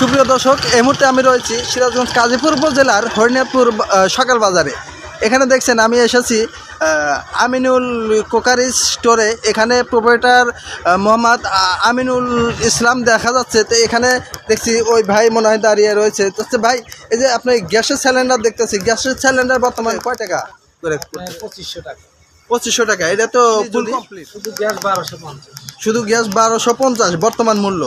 সুপ্রিয় দর্শক এই মুহূর্তে আমি রয়েছি সিরাজগঞ্জ কাজীপুর উপজেলার হরিণাপুর সকাল বাজারে। এখানে দেখছেন আমি এসেছি আমিনুল কোকারি স্টোরে। এখানে প্রোপারেটার মোহাম্মদ আমিনুল ইসলাম দেখা যাচ্ছে। তো এখানে দেখছি ওই ভাই মনে হয় দাঁড়িয়ে রয়েছে। তো ভাই এই যে আপনি গ্যাসের সিলিন্ডার দেখতেছি গ্যাসের সিলিন্ডার বর্তমানে কয় টাকা করে? পঁচিশশো টাকা। পঁচিশশো টাকা এটা তো শুধু গ্যাস বারোশো পঞ্চাশ। শুধু গ্যাস বারোশো পঞ্চাশ বর্তমান মূল্য।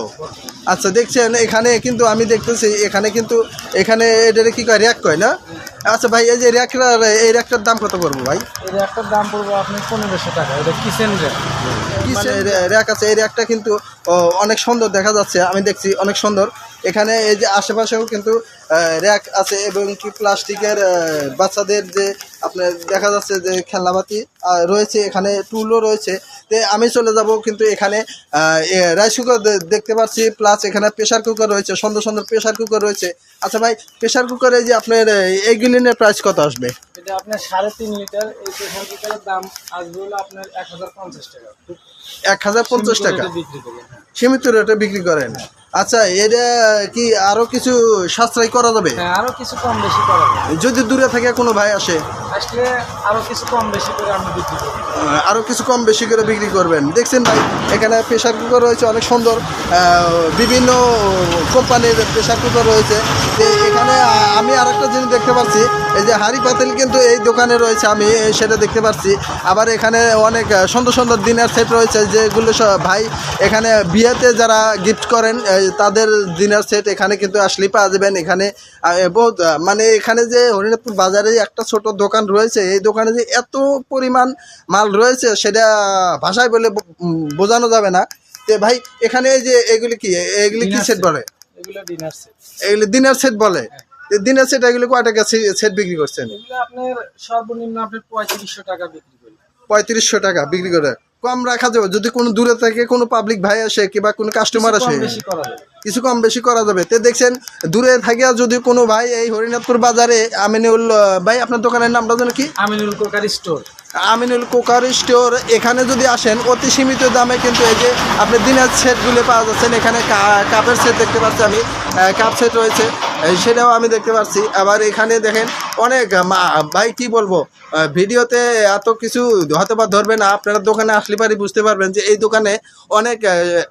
আচ্ছা দেখছেন এখানে কিন্তু আমি দেখতেছি এখানে কিন্তু এখানে এটারে কি কয় র্যাক কয় না? আচ্ছা ভাই এই যে র্যাকটার এই র্যাকটার দাম কত পড়ব ভাই? এর একটা দাম পড়ব আপনি পনেরোশো টাকা এটা কিচেন র্যাক। কিচেন র্যাক আছে এই র্যাকটা কিন্তু অনেক সুন্দর দেখা যাচ্ছে আমি দেখছি অনেক সুন্দর। এখানে এই যে আশেপাশেও কিন্তু র্যাক আছে এবং কি প্লাস্টিকের বাচ্চাদের যে আপনার দেখা যাচ্ছে যে খেলনাবাতি রয়েছে এখানে টুলও রয়েছে। তে আমি চলে যাব কিন্তু এখানে রাইস কুকার দেখতে পাচ্ছি প্লাস এখানে প্রেশার কুকার রয়েছে সুন্দর সুন্দর প্রেশার কুকার রয়েছে। আচ্ছা ভাই প্রেশার কুকারে যে আপনার এই গিলিনের প্রাইস কত আসবে? এটা আপনার সাড়ে তিন লিটার এই প্রেশার কুকারের দাম আসবে হলো আপনার এক হাজার পঞ্চাশ টাকা। এক হাজার পঞ্চাশ টাকা? এটা বিক্রি করি হ্যাঁ। সীমিত রেটে বিক্রি করেন? আচ্ছা এটা কি আরও কিছু সাশ্রয় করা যাবে? হ্যাঁ আরও কিছু কম বেশি করা যাবে। যদি দূরে থেকে কোনো ভাই আসে? আসলে আরও কিছু কম বেশি করে আমি বিক্রি করি আরও কিছু কম বেশি করে বিক্রি করবেন। দেখছেন ভাই এখানে প্রেশার কুকার রয়েছে অনেক সুন্দর। বিভিন্ন কোম্পানির প্রেশার কুকার রয়েছে। এখানে আমি আরেকটা জিনিস দেখতে পাচ্ছি। এই যে হাড়ি পাতিল কিন্তু এই দোকানে রয়েছে আমি সেটা দেখতে পাচ্ছি। আবার এখানে অনেক সুন্দর সুন্দর দিনের সেট রয়েছে যেগুলো ভাই এখানে বিয়েতে যারা গিফট করেন তাদের ডিনার সেট এখানে কিন্তু আসলেই পাওয়া যাবেন। এখানে বহুত মানে এখানে যে হরিণাপুর বাজারে একটা ছোট দোকান রয়েছে এই দোকানে যে এত পরিমাণ মাল রয়েছে সেটা ভাষায় বলে বোঝানো যাবে না। তে ভাই এখানে যে এগুলি কি? এগুলি কি সেট। বলে? এগুলো ডিনার সেট এগুলি দিনের সেট বলে? দিনের সেট এগুলি কয় টাকা সেট বিক্রি করছেন? আপনার সর্বনিম্ন আপনার পঁয়ত্রিশশো টাকা বিক্রি করি পঁয়ত্রিশশো টাকা বিক্রি করে। কম রাখা যাবে। যদি কোনো দূরে থেকে কোনো পাবলিক ভাই আসে কিংবা কোনো কাস্টমার আসে কিছু কম বেশি করা যাবে। তো দেখছেন দূরে থাকিয়া যদি কোনো ভাই এই হরিনাথপুর বাজারে আমিনুল ভাই আপনার দোকানের নামটা যেন কি? Aminul crockery store Aminul cooker store, এখানে যদি আসেন, অতি সীমিত দামে কিন্তু এই যে আপনি দিনের সেটগুলো পাওয়া যাচ্ছেন এখানে কাপের সেট দেখতে পাচ্ছি আমি কাপ সেট রয়েছে সেটাও আমি দেখতে পাচ্ছি। আবার এখানে দেখেন অনেক ভাই, কি বলব ভিডিওতে এত কিছু হয়তো বা ধরবে না, আপনারা দোকানে আসলে পারি বুঝতে পারবেন যে এই দোকানে অনেক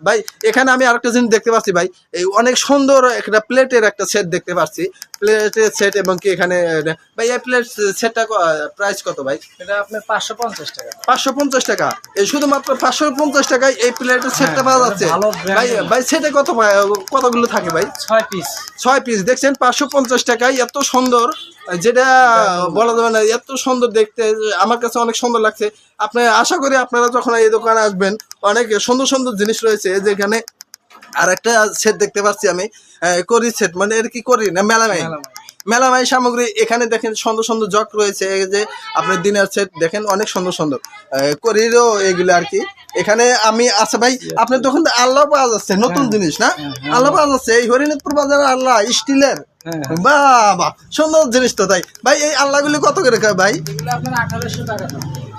ভাই, এখানে আমি আরেকটা জিনিস দেখতে পাচ্ছি, ভাই, এই অনেক সুন্দর একটা প্লেটের একটা সেট দেখতে পাচ্ছি। প্লেটের সেট এবং কি এখানে ভাই এই প্লেট সেটটা প্রাইস কত ভাই? এটা আপনার পাঁচশো পঞ্চাশ টাকা। পাঁচশো পঞ্চাশ টাকা। এই শুধুমাত্র পাঁচশো পঞ্চাশ টাকায় এই প্লেটের সেটটা পাওয়া যাচ্ছে। ভাই। ভাই সেটে কত কতগুলো থাকে ভাই? ছয় পিস ছয় পিস দেখছেন পাঁচশো পঞ্চাশ টাকায় এত সুন্দর যেটা বলা যাবে না এত সুন্দর দেখতে আমার কাছে অনেক সুন্দর লাগছে। আপনি আশা করি আপনারা যখন এই দোকানে আসবেন অনেক সুন্দর সুন্দর জিনিস রয়েছে যেখানে আর একটা সেট দেখতে পাচ্ছি আমি করি সেট মানে এর কি করি না মেলামাই? মেলামাই। সামগ্রী এখানে দেখেন সুন্দর সুন্দর জগ রয়েছে এই যে আপনার দিনের সেট দেখেন অনেক সুন্দর সুন্দর। করিরও এগুলো আর কি। এখানে আমি আচ্ছা ভাই আপনার দোকান আল্লাহ পাওয়া যাচ্ছে নতুন জিনিস না? আল্লাহ পাওয়া যাচ্ছে এই হরিণপুর বাজারে আল্লাহ স্টিলের। হ্যাঁ বাবা সুন্দর জিনিস তো তাই। ভাই এই আল্লাহগুলি কত করে ভাই?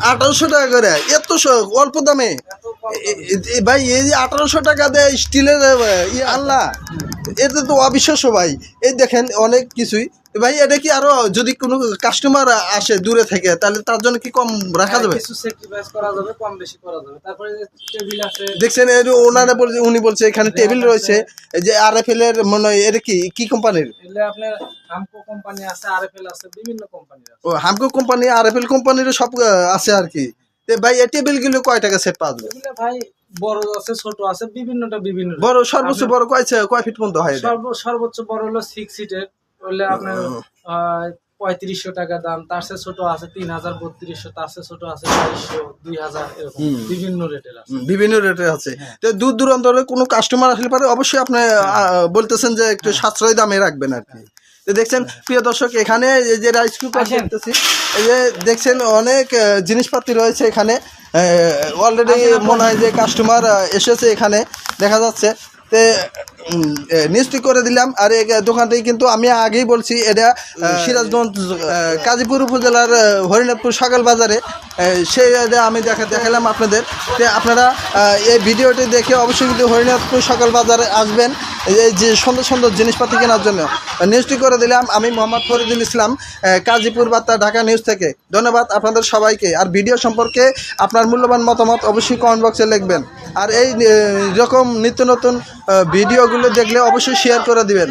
আঠারোশো টাকা করে এত অল্প দামে? ভাই এই যে আঠারোশো টাকা দেয় স্টিলের ইয়ে আল্লাহ এটা তো অবিশ্বাস্য ভাই। এই দেখেন অনেক কিছুই। ভাই এটা কি আরও যদি কোনো কাস্টমার আসে দূরে থেকে তাহলে তার জন্য কি কম রাখা যাবে? কিছু স্যাক্রিফাইস করা যাবে কম বেশি করা যাবে। তারপরে টেবিল আছে দেখছেন এই যে ওনারা বলছে উনি বলছে এখানে টেবিল রয়েছে এই যে আর এফ এল এর মনে হয় এটা কি কি কোম্পানির এগুলো আপনার হামকো কোম্পানি আছে আরএফএল আছে বিভিন্ন কোম্পানির আছে। ও Hamko company R F L কোম্পানির সব আছে আর কি। তে ভাই এই টেবিলগুলো কয় টাকা সেট পাওয়া যাবে ভাই বড় আছে ছোট আছে বিভিন্নটা বিভিন্ন বড় সর্বোচ্চ বড় কয় কয় ফিট পর্যন্ত হয় সর্বোচ্চ বড় হলো সিক্স সিটের হলে আপনার পঁয়ত্রিশশো টাকা দাম। তার চেয়ে ছোট আছে তিন হাজার বত্রিশশো। তার চেয়ে ছোট আছে বাইশশো দুই হাজার বিভিন্ন রেটের আছে। বিভিন্ন রেটের আছে। তো দূর দূরান্তরে কোনো কাস্টমার আসলে পারে? অবশ্যই আপনি বলতেছেন যে একটু সাশ্রয় দামে রাখবেন আর কি। তো দেখছেন প্রিয় দর্শক এখানে এই যে রাইস কুকার। দেখতেছি এই যে দেখছেন অনেক জিনিসপাতি রয়েছে এখানে। অলরেডি মনে হয় যে কাস্টমার এসেছে এখানে দেখা যাচ্ছে। তে নিশ্চিত করে দিলাম। আর এই দোকানটি কিন্তু আমি আগেই বলছি এটা সিরাজগঞ্জ কাজীপুর উপজেলার হরিনাথপুর সকাল বাজারে। সেই এটা আমি দেখা দেখালাম আপনাদের। তে আপনারা এই ভিডিওটি দেখে অবশ্যই কিন্তু হরিনাথপুর সকাল বাজারে আসবেন। এই যে সুন্দর সুন্দর জিনিসপাতি কেনার জন্য। নিউজটি করে দিলাম, আমি মোহাম্মদ ফরিদুল ইসলাম কাজীপুর বার্তা, ঢাকা নিউজ থেকে। ধন্যবাদ আপনাদের সবাইকে। আর ভিডিও সম্পর্কে আপনার মূল্যবান মতামত অবশ্যই কমেন্ট বক্সে লিখবেন। আর এই রকম নিত্য নতুন ভিডিওগুলো দেখলে অবশ্যই শেয়ার করে দিবেন।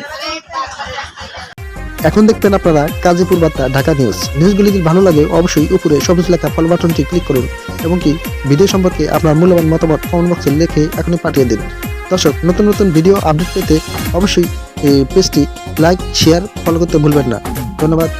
এখন দেখবেন আপনারা কাজীপুর বার্তা, ঢাকা নিউজ নিউজগুলি যদি ভালো লাগে, অবশ্যই উপরে সবুজ লেখা ফলো বাটনটি ক্লিক করুন, এবং কি ভিডিও সম্পর্কে আপনার মূল্যবান মতামত কমেন্ট বক্সে লিখে এখনই পাঠিয়ে দিন। দর্শক, নতুন নতুন ভিডিও আপডেট পেতে অবশ্যই পেজটি লাইক শেয়ার ফলো করতে ভুলবেন না। ধন্যবাদ।